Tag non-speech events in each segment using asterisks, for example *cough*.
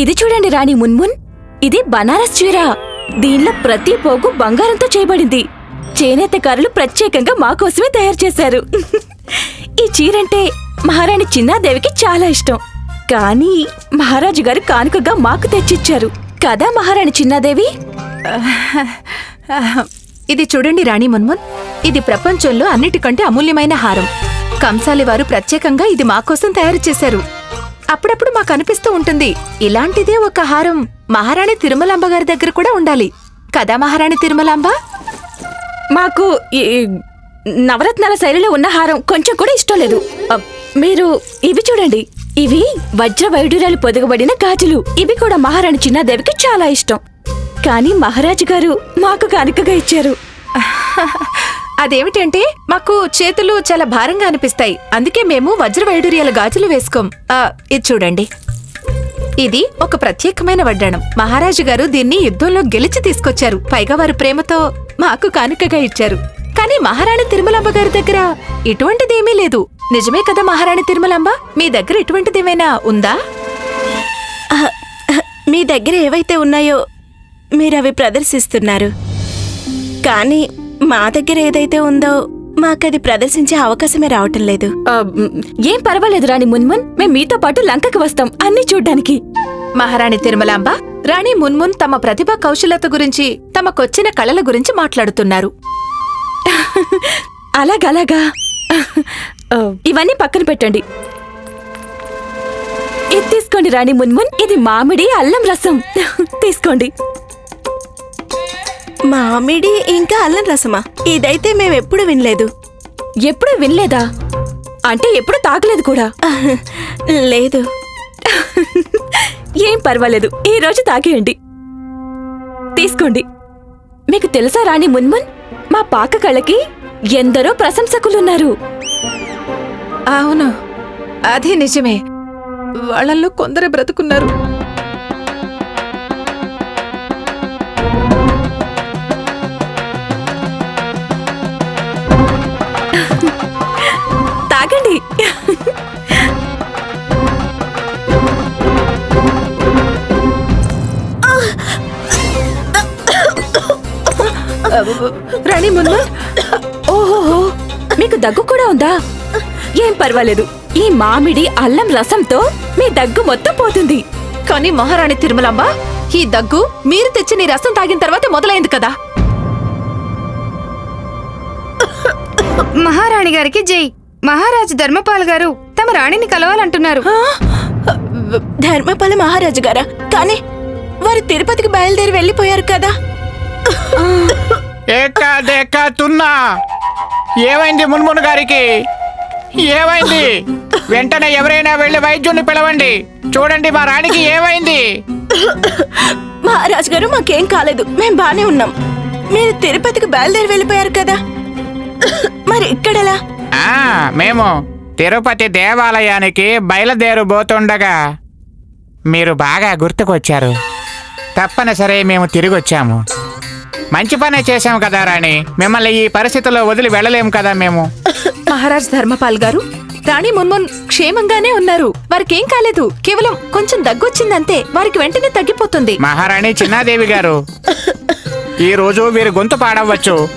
ఇది చూడండి రాణి మున్మున్. ఇది బనారస్ చీర. దీనిలో ప్రతి పోగు బంగారంతో చేయబడింది. చేనేతకారులు ప్రత్యేకంగా మా కోసమే తయారు చేశారు. ఈ చీరంటే మహారాణి చిన్నాదేవికి చాలా ఇష్టం. కానీ మహారాజు గారు కానుకగా మాకు తెచ్చిచ్చారు. కదా మహారాణి చిన్నాదేవి? ఇది చూడండి రాణి మున్మున్. ఇది ప్రపంచంలో అన్నిటికంటే అమూల్యమైన హారం. కంసాలి వారు ప్రత్యేకంగా ఇది మా కోసం తయారు చేశారు. అప్పుడప్పుడు మాకు అనిపిస్తూ ఉంటుంది. ఇలాంటిదే ఒక హారం. మహారాణి తిరుమలాంబ గారి దగ్గర కూడా ఉండాలి. కదా మహారాణి తిరుమలాంబ? మాకు ఈ నవరత్నాల శైలిలో ఉన్న హారం కొంచెం కూడా ఇష్టం లేదు. మీరు ఇవి చూడండి. ఇవి వజ్ర వైడూర్యాలు పొదగబడిన గాజులు. ఇవి కూడా మహారాణి చిన్నాదేవికి చాలా ఇష్టం. కానీ మహారాజు గారు మాకు కానుకగా ఇచ్చారు. *laughs* అదేమిటంటే మాకు చేతులు చాలా భారంగా అనిపిస్తాయి. అందుకే మేము వజ్ర వైడూర్యాల గాజులు వేసుకోం. ఆ, ఇది చూడండి. ఇది ఒక ప్రత్యేకమైన వడ్డాణం. మహారాజు గారు దీన్ని యుద్ధంలో గెలిచి తీసుకొచ్చారు. పైగా వారు ప్రేమతో మాకు కానుకగా ఇచ్చారు. కానీ మహారాణి తిరుమలాంబ గారి దగ్గర ఇటువంటిదేమీ లేదు. నిజమే కదా మహారాణి తిరుమలాంబ? మీ దగ్గర ఇటువంటిదేమైనా ఉందా? మీ దగ్గర ఏవైతే ఉన్నాయో మీరు అవి ప్రదర్శిస్తున్నారు. కానీ మా దగ్గర ఏదైతే ఉందో మాకది ప్రదర్శించే అవకాశమే రావటం లేదు. ఆ, మ్, ఏం పర్వాలేదు రాణి మున్మున్. మేం మీతో పాటు లంకకి వస్తాం అన్ని చూడ్డానికి. మహారాణి తిరుమలాంబ రాణి మున్మున్ తమ ప్రతిభా కౌశలత గురించి తమకొచ్చిన కళల గురించి మాట్లాడుతున్నారు. *laughs* అలాగలాగా ఆ, ఇవన్నీ పక్కన పెట్టండి. ఇది తీసుకోండి రాణి మున్మున్ ఇది మామిడి అల్లం రసం. *laughs* తీసుకోండి. మామిడి ఇంకా అల్లం రసమా? ఇదైతే మేము ఎప్పుడు వినలేదు. ఎప్పుడు వినలేదా? అంటే ఎప్పుడు తాగలేదు కూడా. *laughs* లేదు. ఏం పర్వాలేదు. ఈ రోజు తాగేయండి. తీసుకోండి. మీకు తెలుసా రాణి మున్మున్? మా పాక కళకి ఎందరో ప్రశంసకులున్నారు. అవును. అది నిజమే. వాళ్ళల్లో కొందరే బ్రతుకున్నారు. రాణి మున్మున్ ఓహోహో మీకు దగ్గు కూడా ఉందా? ఏం పర్వాలేదు ఈ మామిడి అల్లం రసంతో మీ దగ్గు మొత్తం పోతుంది. కానీ మహారాణి తిరుమలాంబ ఈ దగ్గు మీరు తెచ్చిన ఈ రసం తాగిన తర్వాత మొదలైంది కదా. మహారాణి గారికి జై. మహారాజు ధర్మపాల్ గారు తమ రాణిని కలవాలంటున్నారు. ధర్మపాల మహారాజు గారా? కానీ వారు తిరుపతికి బయలుదేరి వెళ్ళిపోయారు కదా. తున్నా ఏమైంది మున్మున్ గారికి? ఏమైంది? వెంటనే ఎవరైనా వెళ్ళి వైద్యుడిని పిలవండి. చూడండి మా రాణికి ఏమైంది? మహారాజు గారు మాకేం కాలేదు. మేం బానే ఉన్నాం. మీరు తిరుపతికి బయలుదేరి వెళ్ళిపోయారు కదా. మరి ఇక్కడెలా? ఆ మేము తిరుపతి దేవాలయానికి బయలుదేరబోతుండగా మీరు బాగా గుర్తుకొచ్చారు. తప్పనిసరి మేము తిరిగి వచ్చాము మంచి పనే చేశాము కదా రాణి. మిమ్మల్ని ఈ పరిస్థితుల్లో వదిలి వెళ్ళలేము కదా మేము. మహారాజ్ ధర్మపాల్ గారు రాణి మున్మున్ క్షేమంగానే ఉన్నారు. వారికేం కాలేదు. కేవలం కొంచెం దగ్గొచ్చిందంతే. వారికి వెంటనే తగ్గిపోతుంది. మహారాణి చిన్నాదేవి గారు ఈ రోజు వీరి గొంతు పాడవచ్చు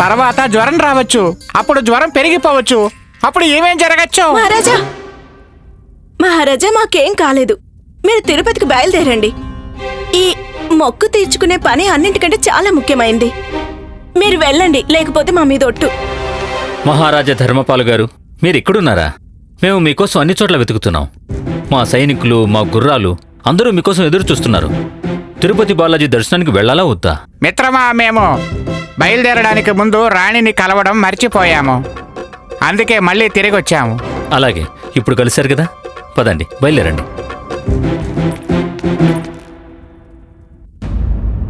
తర్వాత జ్వరం రావచ్చు. అప్పుడు జ్వరం పెరిగిపోవచ్చు. అప్పుడు ఏమేం జరగచ్చు? మహారాజా! మహారాజా మాకేం కాలేదు. మీరు తిరుపతికి బయలుదేరండి. ఈ మొక్కు తీర్చుకునే పని అన్నింటికంటే చాలా ముఖ్యమైంది. మీరు వెళ్ళండి లేకపోతే మా మీద ఒట్టు. మహారాజా ధర్మపాలు గారు మీరు ఇక్కడున్నారా మేము మీకోసం అన్ని చోట్ల వెతుకుతున్నాం. మా సైనికులు మా గుర్రాలు అందరూ మీకోసం ఎదురు చూస్తున్నారు తిరుపతి బాలాజీ దర్శనానికి వెళ్ళాలా వద్దా? మిత్రమా మేము? బయలుదేరడానికి ముందు రాణిని కలవడం మర్చిపోయాము. అందుకే మళ్ళీ తిరిగి వచ్చాము అలాగే ఇప్పుడు కలిశారు కదా? పదండి బయలుదేరండి.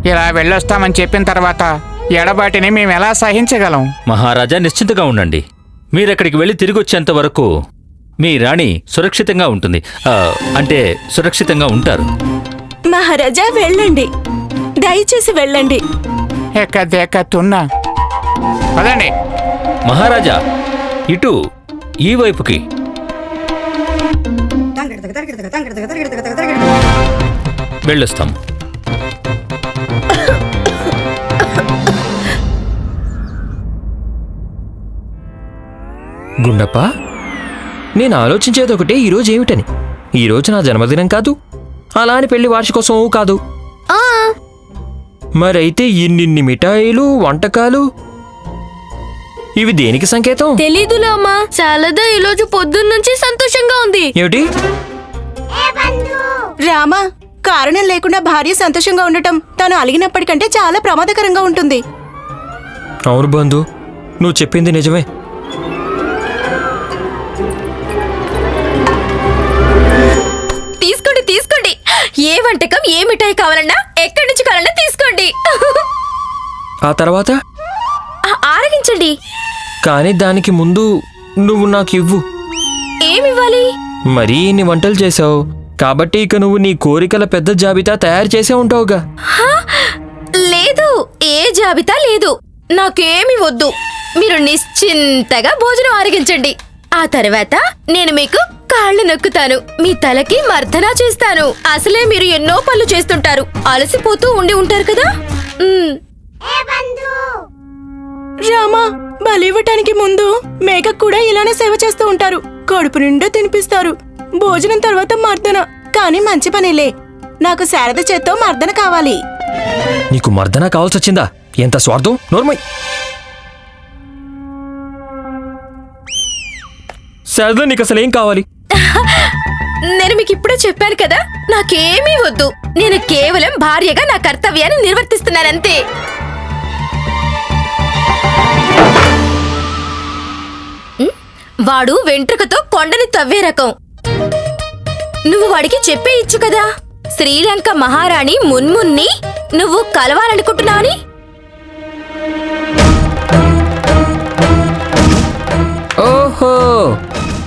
ఇలా వెళ్ళొస్తామని చెప్పిన తర్వాత ఎడబాటిని మేము ఎలా సహించగలం? మహారాజా నిశ్చింతగా ఉండండి. మీరెక్కడికి వెళ్ళి తిరిగి వచ్చేంత వరకు మీ రాణి సురక్షితంగా ఉంటుంది. ఆ, అంటే సురక్షితంగా ఉంటారు. మహారాజా వెళ్ళండి. దయచేసి వెళ్ళండి. ఎక్క దేక్క తున్నా పదండి. మహారాజా ఇటు ఈ వైపుకి. వెళ్ళొస్తాం. గుండప్ప నేను ఆలోచించేది ఒకటే ఈరోజు ఏమిటని? ఈరోజు నా జన్మదినం కాదు అలా అని పెళ్ళి వార్షికోత్సవం కాదు. మరైతే ఇన్నిన్ని మిఠాయిలు వంటకాలు ఇవి దేనికి సంకేతం? తెలీదులే అమ్మా చాలదా ఈరోజు పొద్దున్న నుంచి సంతోషంగా ఉంది. ఏమిటి? రామా కారణం లేకుండా భార్య సంతోషంగా ఉండటం తను అలిగినప్పటికంటే చాలా ప్రమాదకరంగా ఉంటుంది. అవును బంధు నువ్వు చెప్పింది నిజమే. తీసుకోండి తీసుకోండి. ఏ వంటకం ఏ మిఠాయి కావాలన్నా ఎక్కడి నుంచి కావాలన్నా తీసుకోండి. ఆ తర్వాత? ఆ, ఆరగించండి. కానీ దానికి ముందు నువ్వు నాకు ఇవ్వు. ఏమివ్వాలి? మరీ ఇన్ని వంటలు చేసావు కాబట్టి ఇక నువ్వు నీ కోరికల పెద్ద జాబితా తయారు చేసే ఉంటావుగా. హా? లేదు ఏ జాబితా లేదు. నాకేమి వద్దు. మీరు నిశ్చింతగా భోజనం ఆరగించండి. ఆ తర్వాత నేను మీకు కాళ్ళు నొక్కుతాను. మీ తలకి మర్దనా చేస్తాను. అసలే మీరు ఎన్నో పనులు చేస్తుంటారు. అలసిపోతూ ఉండి ఉంటారు కదా. రామా బలివ్వటానికి ముందు మేక కూడా ఇలానే సేవ చేస్తూ ఉంటారు. కడుపు నిండా తినిపిస్తారు. భోజనం తర్వాత మర్దన. కానీ మంచి పనిలే. నాకు శారద చేత్తో మర్దన కావాలి. నీకు మర్దన కావాల్సి వచ్చిందా ఎంత స్వార్థం? నోర్మై. సరదా నీకు అసలు ఏం కావాలి? *laughs* నేను మీకు ఇప్పుడే చెప్పాను కదా నాకేమీ వద్దు. నేను కేవలం భార్యగా నా కర్తవ్యాన్ని నిర్వర్తిస్తున్నానంతే. వాడు వెంట్రుకతో కొండని తవ్వే రకం. నువ్వు వాడికి చెప్పే ఇచ్చు కదా. శ్రీలంక మహారాణి మున్మున్ని నువ్వు కలవాలనుకుంటున్నావని? ఓహో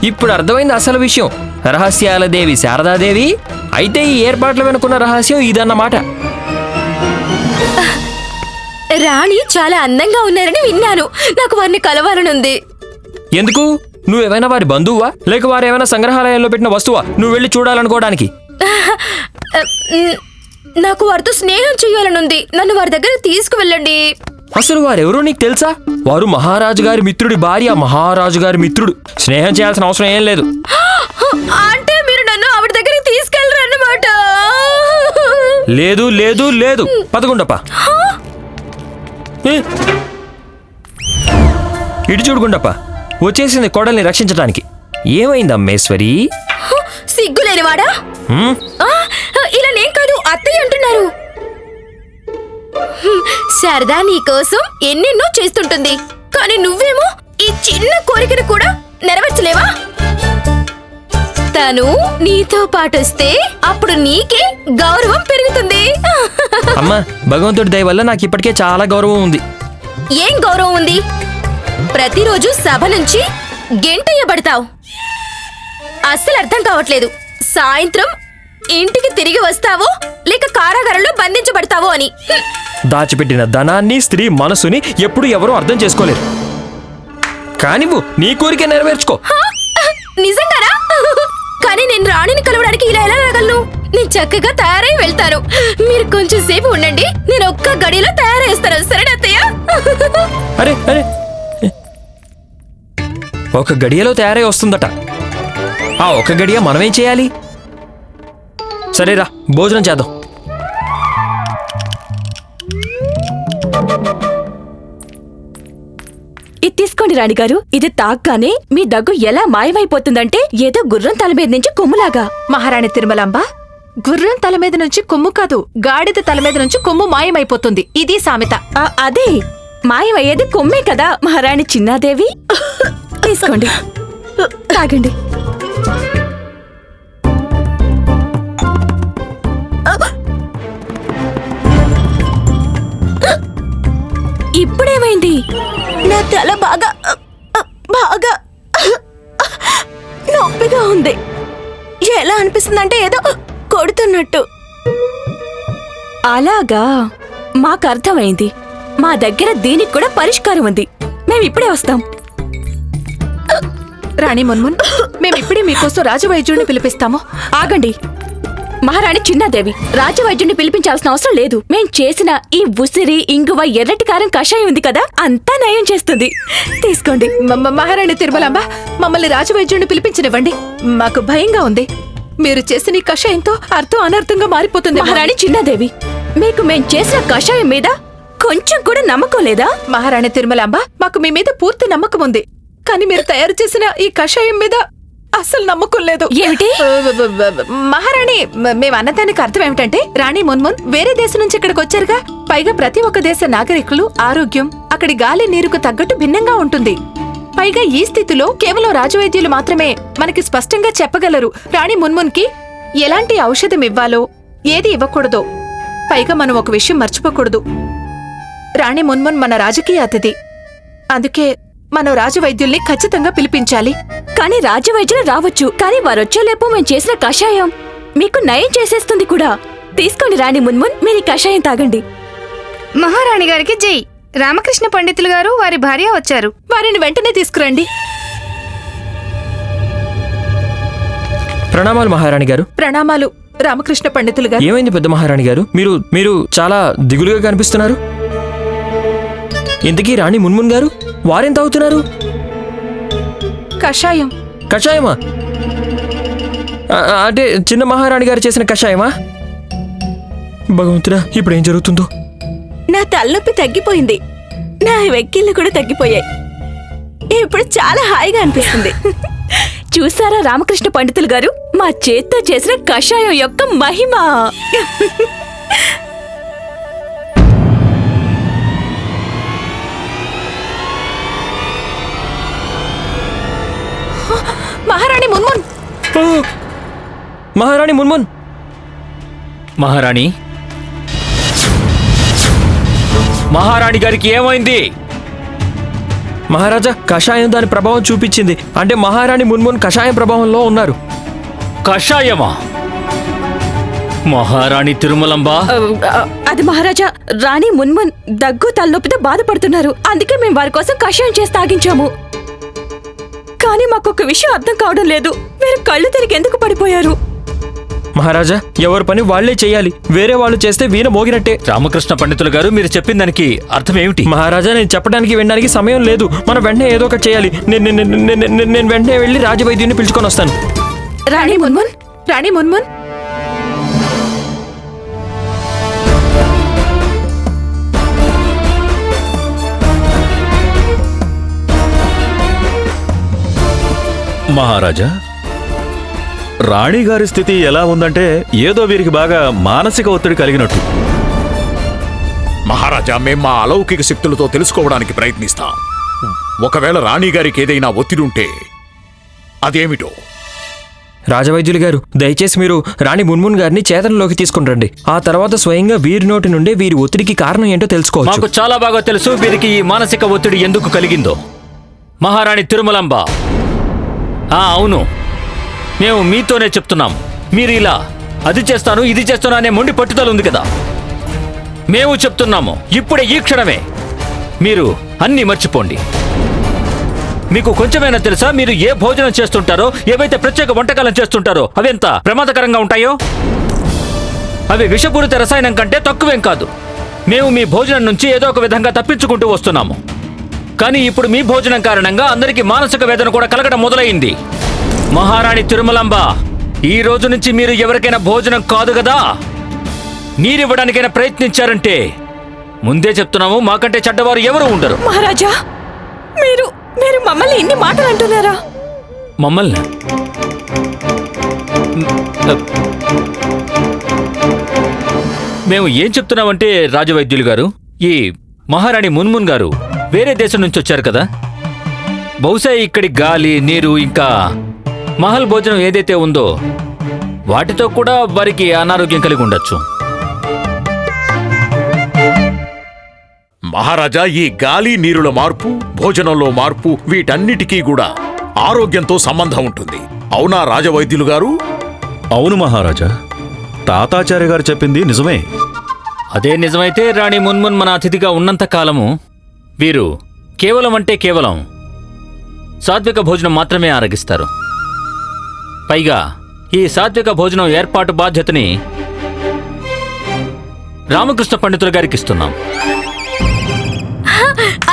ఇప్పుడు అర్థమైంది అసలు విషయం. రహస్యాల దేవి శారదాదేవి అయితే ఈ ఏర్పాట్ల వెనుకున్న రహస్యం ఇదన్నమాట. రాణి చాలా అందంగా ఉన్నారని విన్నాను. నాకు వారిని కలవాలనుంది. ఎందుకు? నువ్వేమైనా వారి బంధువా లేక వారు ఏమైనా సంగ్రహాలయంలో పెట్టిన వస్తువా? నువ్వు వెళ్ళి చూడాలనుకోవడానికి. *laughs* నాకు వారితో స్నేహం చేయాలనుంది. నన్ను వారి దగ్గర తీసుకువెళ్ళండి. అసలు వారెవరో నీకు తెలుసా? వారు మహారాజు గారి మిత్రుడి భార్య మహారాజు గారి మిత్రుడు. స్నేహం చేయాల్సిన అవసరం ఏం లేదు. *gasps* అంటే మీరు నన్ను ఆవిడ దగ్గరికి తీసుకెళ్ళరు అన్నమాట *gasps* లేదు లేదు లేదు. పదకొండప్ప? *gasps* ఇటు చూడు గుండప్ప. వచ్చేసింది కోడల్ని రక్షించడానికి ఏమైంది అమ్మేశ్వరి? సిగ్గులేనివాడా? ఇలా నేను కాదు అత్తయ్య అంటున్నారు. శారదా నీకోసం ఎన్నెన్నో చేస్తుంటుంది. కానీ నువ్వేమో ఈ చిన్న కోరికను కూడా నెరవేర్చలేవా? తను నీతో పాటొస్తే అప్పుడు నీకే గౌరవం పెరుగుతుంది. అమ్మా భగవంతుడి దయ వల్ల నాకు ఇప్పటికే చాలా గౌరవం ఉంది. ఏం గౌరవం ఉంది? ప్రతిరోజు సభ నుంచి గెంటయ్యబడతావు అస్సలు అర్థం కావట్లేదు. సాయంత్రం ఇంటికి తిరిగి వస్తావో లేక కారాగారంలో బంధించబడతావో అని. దాచిపెట్టిన ధనాన్ని స్త్రీ మనసుని ఎప్పుడు ఎవరూ అర్థం చేసుకోలేరు. కానివ్వు నీ కోరిక నెరవేర్చుకో. హా? నిజంగానా? కానీ నేను రాణిని కలవడానికి ఇలా ఎలా రాగలను నేను చక్కగా తయారై వెళ్తాను. మీరు కొంచెం సేపు ఉండండి. నేను ఒక్క గడిలో తయారైస్తాను సరేనా అత్తయ్య? అరే అరే ఒక గడియలో తయారై వస్తుందట. ఆ ఒక గడియ మనమేం చేయాలి? సరేరా భోజనం చేద్దాం. ఇది తీసుకోండి రాణిగారు ఇది తాగ్గానే మీ దగ్గు ఎలా మాయమైపోతుందంటే ఏదో గుర్రం తల మీద నుంచి కొమ్ములాగా. మహారాణి తిరుమలాంబ గుర్రం తల మీద నుంచి కొమ్ము కాదు గాడిద తల మీద నుంచి కొమ్ము మాయమైపోతుంది. ఇది సామెత. ఆ, అదే మాయమయ్యేది కొమ్మే కదా మహారాణి చిన్నాదేవి. తీసుకోండి. తాగండి. ఇప్పుడేమైంది? నా తల బాగా బాగా నొప్పిగా ఉంది. ఎలా అనిపిస్తుందంటే ఏదో కొడుతున్నట్టు. అలాగా మాకు అర్థమైంది మా దగ్గర దీనికి కూడా పరిష్కారం ఉంది. మేము ఇప్పుడే వస్తాం. రాణి మున్మున్ మేమిప్పుడే మీకోసం రాజవైద్యుడిని పిలిపిస్తాము. ఆగండి. మహారాణి చిన్నాదేవి రాజవైద్యుడిని పిలిపించాల్సిన అవసరం లేదు. మేం చేసిన ఈ ఉసిరి ఇంగువ ఎర్రటి కారం కషాయం ఉంది కదా అంతా నయం చేస్తుంది. తీసుకోండి. మహారాణి తిరుమలాంబ మమ్మల్ని రాజవైద్యుడిని పిలిపించనివ్వండి. మాకు భయంగా ఉంది. మీరు చేసిన ఈ కషాయంతో అర్థం అనర్థంగా మారిపోతుంది. మహారాణి చిన్నాదేవి మీకు మేం చేసిన కషాయం మీద కొంచెం కూడా నమ్మకం లేదా? మహారాణి తిరుమలాంబ మాకు మీ మీద పూర్తి నమ్మకం ఉంది. కానీ మీరు తయారు చేసిన ఈ కషాయం మీద అస్సలు నమ్మకం లేదు. ఏమిటి? మహారాణి మేము అన్నదానికి అర్థం ఏమిటంటే రాణి మున్మున్ వేరే దేశం నుంచి ఇక్కడికి వచ్చారుగా. పైగా ప్రతి ఒక్క దేశ నాగరికులు ఆరోగ్యం అక్కడి గాలి నీరుకు తగ్గట్టు భిన్నంగా ఉంటుంది. పైగా ఈ స్థితిలో కేవలం రాజవైద్యులు మాత్రమే మనకి స్పష్టంగా చెప్పగలరు. రాణి మున్మున్కి ఎలాంటి ఔషధం ఇవ్వాలో ఏది ఇవ్వకూడదో. పైగా మనం ఒక విషయం మర్చిపోకూడదు. రాణి మున్మున్ మన రాజకీయ అతిథి. అందుకే మనం రాజవైద్యుల్ని ఖచ్చితంగా పిలిపించాలి. కానీ రాజవైద్యులు రావచ్చు కానీ వారొచ్చేలేపు మేం చేసిన కషాయం. మీకు నయం చేసేస్తుంది కూడా. తీసుకోండి రాణి మున్మున్ మీరు ఈ కషాయం తాగండి. మహారాణి గారికి జై. రామకృష్ణ పండితులు గారు వారి భార్య వచ్చారు. వారిని వెంటనే తీసుకురండి. ప్రణామాలు మహారాణి గారు. ప్రణామాలు రామకృష్ణ పండితులు గారు. ఏమైంది పెద్ద మహారాణి గారు? మీరు మీరు చాలా దిగులుగా కనిపిస్తున్నారు. ఇంతకీ రాణి మున్మున్ గారు? వారేం తాగుతున్నారు కషాయం. కషాయమా? అంటే చిన్న మహారాణి గారు చేసిన కషాయమా? భగవంతుడా ఇప్పుడు ఏం జరుగుతుందో? నా తలనొప్పి తగ్గిపోయింది. నా వెక్కిళ్ళు కూడా తగ్గిపోయాయి. ఇప్పుడు చాలా హాయిగా అనిపిస్తుంది. *laughs* చూసారా రామకృష్ణ పండితులు గారు? మా చేత్తో చేసిన కషాయం యొక్క మహిమ. *laughs* మహారాణి మున్మున్! మహారాణి మున్మున్! మహారాణి? మహారాణి గారికి ఏమైంది? మహారాజా కషాయం దాని ప్రభావం చూపించింది. అంటే మహారాణి మున్మున్ కషాయం ప్రభావంలో ఉన్నారు. కషాయమా? మహారాణి తిరుమలంబా! అది మహారాజా రాణి మున్మున్ దగ్గు తలనొప్పితో బాధపడుతున్నారు. అందుకే మేము వారి కోసం కషాయం చేసి తాగించాము. కానీ మాకు ఒక విషయం అర్థం కావడం లేదు. మీరు కళ్ళు తిరిగి ఎందుకు పడిపోయారు? మహారాజా ఎవరి పని వాళ్ళే చేయాలి. వేరే వాళ్ళు చేస్తే వీణ మోగినట్టే. రామకృష్ణ పండితులు గారు మీరు చెప్పిన దానికి అర్థం ఏమిటి మహారాజా నేను చెప్పడానికి వినడానికి సమయం లేదు. మనం వెంటనే ఏదో ఒకటి చేయాలి. నేను నేను- నేను- నేను- నేను వెంటనే వెళ్ళి రాజవైద్యుని పిలుచుకొని వస్తాను. రాణి మున్మున్? రాణి మున్మున్? మహారాజా? రాణిగారి స్థితి ఎలా ఉందంటే ఏదో వీరికి బాగా మానసిక ఒత్తిడి కలిగినట్టు. మహారాజా మేం మా అలౌకిక శక్తులతో తెలుసుకోవడానికి ప్రయత్నిస్తాం. ఒకవేళ రాణిగారికి ఏదైనా ఒత్తిడి ఉంటే అదేమిటో? రాజవైద్యులు గారు దయచేసి మీరు రాణి మున్మున్ గారిని చేతనలోకి తీసుకుని రండి. ఆ తర్వాత స్వయంగా వీరి నోటి నుండే వీరి ఒత్తిడికి కారణం ఏంటో తెలుసుకోవచ్చు. మాకు చాలా బాగా తెలుసు వీరికి ఈ మానసిక ఒత్తిడి ఎందుకు కలిగిందో. మహారాణి తిరుమలంబ అవును. మేము మీతోనే చెప్తున్నాం. మీరు ఇలా అది చేస్తాను ఇది చేస్తాను అనే మొండి పట్టుదల ఉంది కదా. మేము చెప్తున్నాము ఇప్పుడే ఈ క్షణమే. మీరు అన్నీ మర్చిపోండి. మీకు కొంచెమైనా తెలుసా మీరు ఏ భోజనం చేస్తుంటారో ఏవైతే ప్రత్యేక వంటకాలను చేస్తుంటారో అవి ఎంత ప్రమాదకరంగా ఉంటాయో? అవి విషపూరిత రసాయనం కంటే తక్కువేం కాదు. మేము మీ భోజనం నుంచి ఏదో ఒక విధంగా తప్పించుకుంటూ వస్తున్నాము. కానీ ఇప్పుడు మీ భోజనం కారణంగా అందరికీ మానసిక వేదన కూడా కలగడం మొదలైంది. మహారాణి తిరుమలంబ ఈ రోజు నుంచి మీరు ఎవరికైనా భోజనం కాదు కదా? నీరివ్వడానికైనా ప్రయత్నించారంటే ముందే చెప్తున్నాము మాకంటే చెడ్డవారు ఎవరు ఉండరు. మహారాజా మీరు మీరు మమ్మల్ని ఇన్ని మాటలు అంటున్నారా? మమ్మల్ని? మేము ఏం చెప్తున్నామంటే రాజవైద్యులు గారు ఈ మహారాణి మున్మున్ గారు వేరే దేశం నుంచి వచ్చారు కదా? బహుశా ఇక్కడి గాలి నీరు ఇంకా మహల్ భోజనం ఏదైతే ఉందో వాటితో కూడా వారికి అనారోగ్యం కలిగి ఉండొచ్చు. మహారాజా ఈ గాలి నీరుల మార్పు భోజనంలో మార్పు వీటన్నిటికీ కూడా ఆరోగ్యంతో సంబంధం ఉంటుంది. అవునా రాజవైద్యులు గారు? అవును మహారాజా. తాతాచార్య గారు చెప్పింది నిజమే. అదే నిజమైతే రాణి మున్మున్ మన అతిథిగా ఉన్నంత కాలము వీరు కేవలం అంటే కేవలం సాత్విక భోజనం మాత్రమే ఆరగిస్తారు. పైగా ఈ సాత్విక భోజనం ఏర్పాటు బాధ్యతని రామకృష్ణ పండితుల గారికి ఇస్తున్నాం.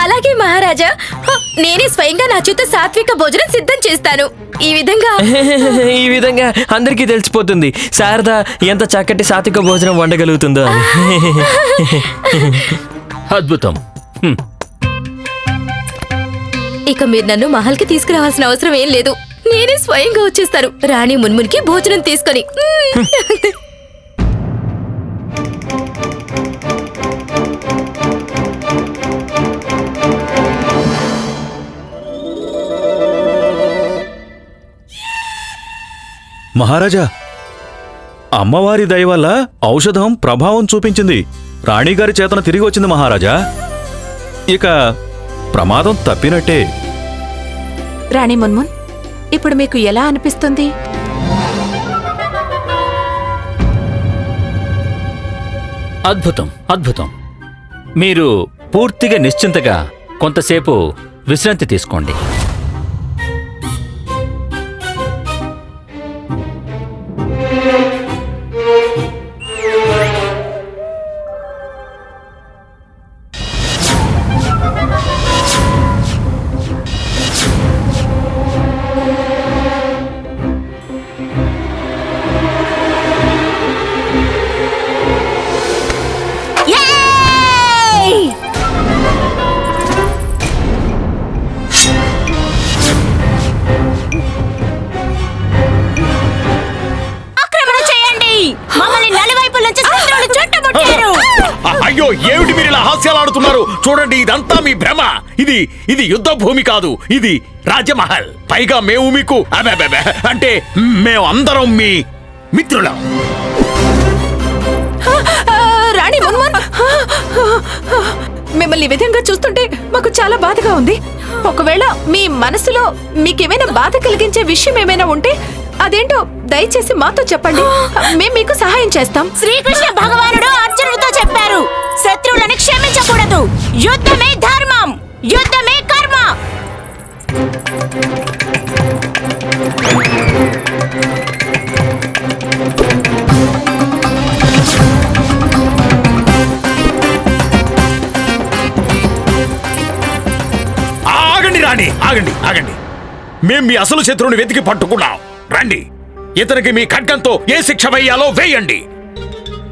అలాగే మహారాజా. నేనే స్వయంగా నా చేత సాత్విక భోజనం సిద్ధం చేస్తాను. ఈ విధంగా *laughs* ఈ విధంగా అందరికీ తెలిసిపోతుంది. శారద ఎంత చక్కటి సాత్విక భోజనం వండగలుగుతుందో *laughs* అద్భుతం. ఇక మీరు నన్ను మహల్కి తీసుకురావాల్సిన అవసరం ఏం లేదు. నేనే స్వయంగా వచ్చేస్తాను. రాణి మున్మునికి భోజనం తీసుకొని. మహారాజా అమ్మవారి దయ వల్ల ఔషధం ప్రభావం చూపించింది. రాణిగారి చేతన తిరిగి వచ్చింది మహారాజా. ఇక ప్రమాదం తప్పినట్టే. రాణి మున్మున్ ఇప్పుడు మీకు ఎలా అనిపిస్తుంది? అద్భుతం అద్భుతం. మీరు పూర్తిగా నిశ్చింతగా కొంతసేపు విశ్రాంతి తీసుకోండి. అయ్యో ఏమిటి మీరు ఇలా హాస్యాలు ఆడుతున్నారు? చూడండి ఇదంతా మీ భ్రమ. ఇది ఇది యుద్ధ భూమి కాదు ఇది రాజమహల్. పైగా మేము మీకు అంటే మేము అందరం మీ మిత్రులం. రాణి మున్మున్ మిమ్మల్ని ఈ విధంగా చూస్తుంటే మాకు చాలా బాధగా ఉంది. ఒకవేళ మీ మనసులో మీకేమైనా బాధ కలిగించే విషయం ఏమైనా ఉంటే అదేంటో దయచేసి మాతో చెప్పండి. మేము మీకు సహాయం చేస్తాం. శ్రీకృష్ణ భగవానుడు శత్రువులను క్షమించకూడదు. యుద్ధమే ధర్మం. యుద్ధమే కర్మ. ఆగండి రాణి ఆగండి ఆగండి. మేం మీ అసలు శత్రువుని వెతికి పట్టుకున్నాం. రండి. ఇతనికి మీ ఖడ్గంతో ఏ శిక్ష వేయాలో వేయండి.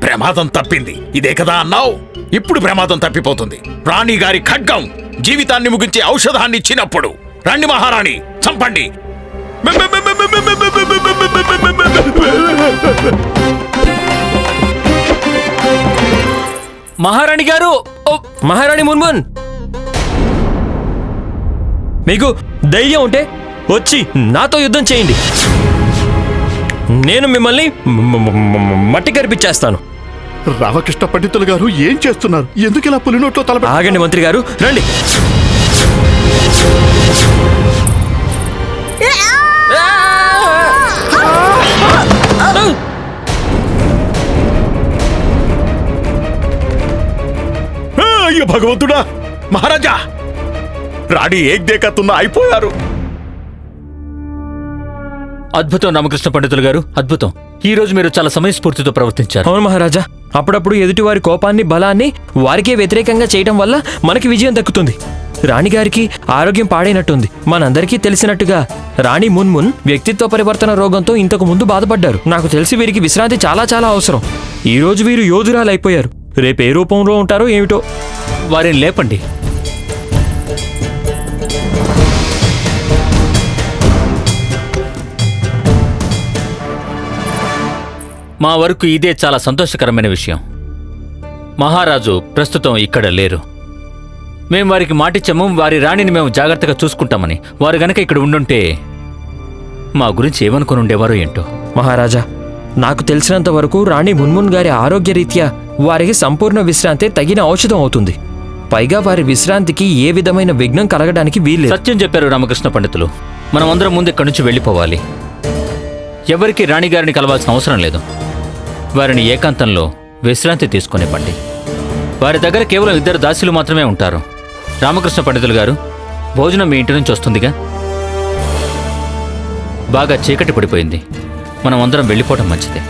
ప్రమాదం తప్పింది. ఇదే కదా అన్నావు? ఇప్పుడు ప్రమాదం తప్పిపోతుంది. రాణి గారి ఖడ్గం జీవితాన్ని ముగించే ఔషధాన్ని ఇచ్చినప్పుడు. రండి మహారాణి చంపండి. మహారాణి గారు మహారాణి మున్మున్. మీకు ధైర్యం ఉంటే వచ్చి నాతో యుద్ధం చేయండి. నేను మిమ్మల్ని మట్టి కరిపించేస్తాను. రామకృష్ణ పండితులు గారు ఏం చేస్తున్నారు? ఎందుకు ఇలా పులి నోట్లో తలపె ఆగండి మంత్రి గారు రండి. ఆ, అయ్యో భగవంతుడా మహారాజా రాణి ఏక్దేకత్తున్న అయిపోయారు. అద్భుతం రామకృష్ణ పండితులు గారు అద్భుతం. ఈ రోజు మీరు చాలా సమయస్ఫూర్తితో ప్రవర్తించారు. అవును మహారాజా. అప్పుడప్పుడు ఎదుటివారి కోపాన్ని బలాన్ని వారికే వ్యతిరేకంగా చేయటం వల్ల మనకి విజయం దక్కుతుంది. రాణిగారికి ఆరోగ్యం పాడైనట్టుంది. మనందరికీ తెలిసినట్టుగా రాణి మున్మున్ వ్యక్తిత్వ పరివర్తన రోగంతో ఇంతకు ముందు బాధపడ్డారు. నాకు తెలిసి వీరికి విశ్రాంతి చాలా చాలా అవసరం. ఈ రోజు వీరు యోధురాలైపోయారు. రేపు ఏ రూపంలో ఉంటారో ఏమిటో వారిని లేపండి. మా వరకు ఇదే చాలా సంతోషకరమైన విషయం. మహారాజు ప్రస్తుతం ఇక్కడ లేరు. మేం వారికి మాటిచ్చాము వారి రాణిని మేము జాగ్రత్తగా చూసుకుంటామని. వారు గనక ఇక్కడ ఉండుంటే మా గురించి ఏమనుకుని ఉండేవారో ఏంటో? మహారాజా నాకు తెలిసినంత వరకు రాణి మున్మున్ గారి ఆరోగ్యరీత్యా వారికి సంపూర్ణ విశ్రాంతి తగిన ఔషధం అవుతుంది. పైగా వారి విశ్రాంతికి ఏ విధమైన విఘ్నం కలగడానికి వీల్లేదు. సత్యం చెప్పారు రామకృష్ణ పండితులు. మనం అందరం ముందు ఇక్కడి నుంచి వెళ్ళిపోవాలి. ఎవరికి రాణిగారిని కలవాల్సిన అవసరం లేదు. వారిని ఏకాంతంలో విశ్రాంతి తీసుకునివ్వండి. వారి దగ్గర కేవలం ఇద్దరు దాసులు మాత్రమే ఉంటారు. రామకృష్ణ పండితులు గారు భోజనం మీ ఇంటి నుంచి వస్తుందిగా? బాగా చీకటి పడిపోయింది. మనం అందరం వెళ్ళిపోవడం మంచిదే.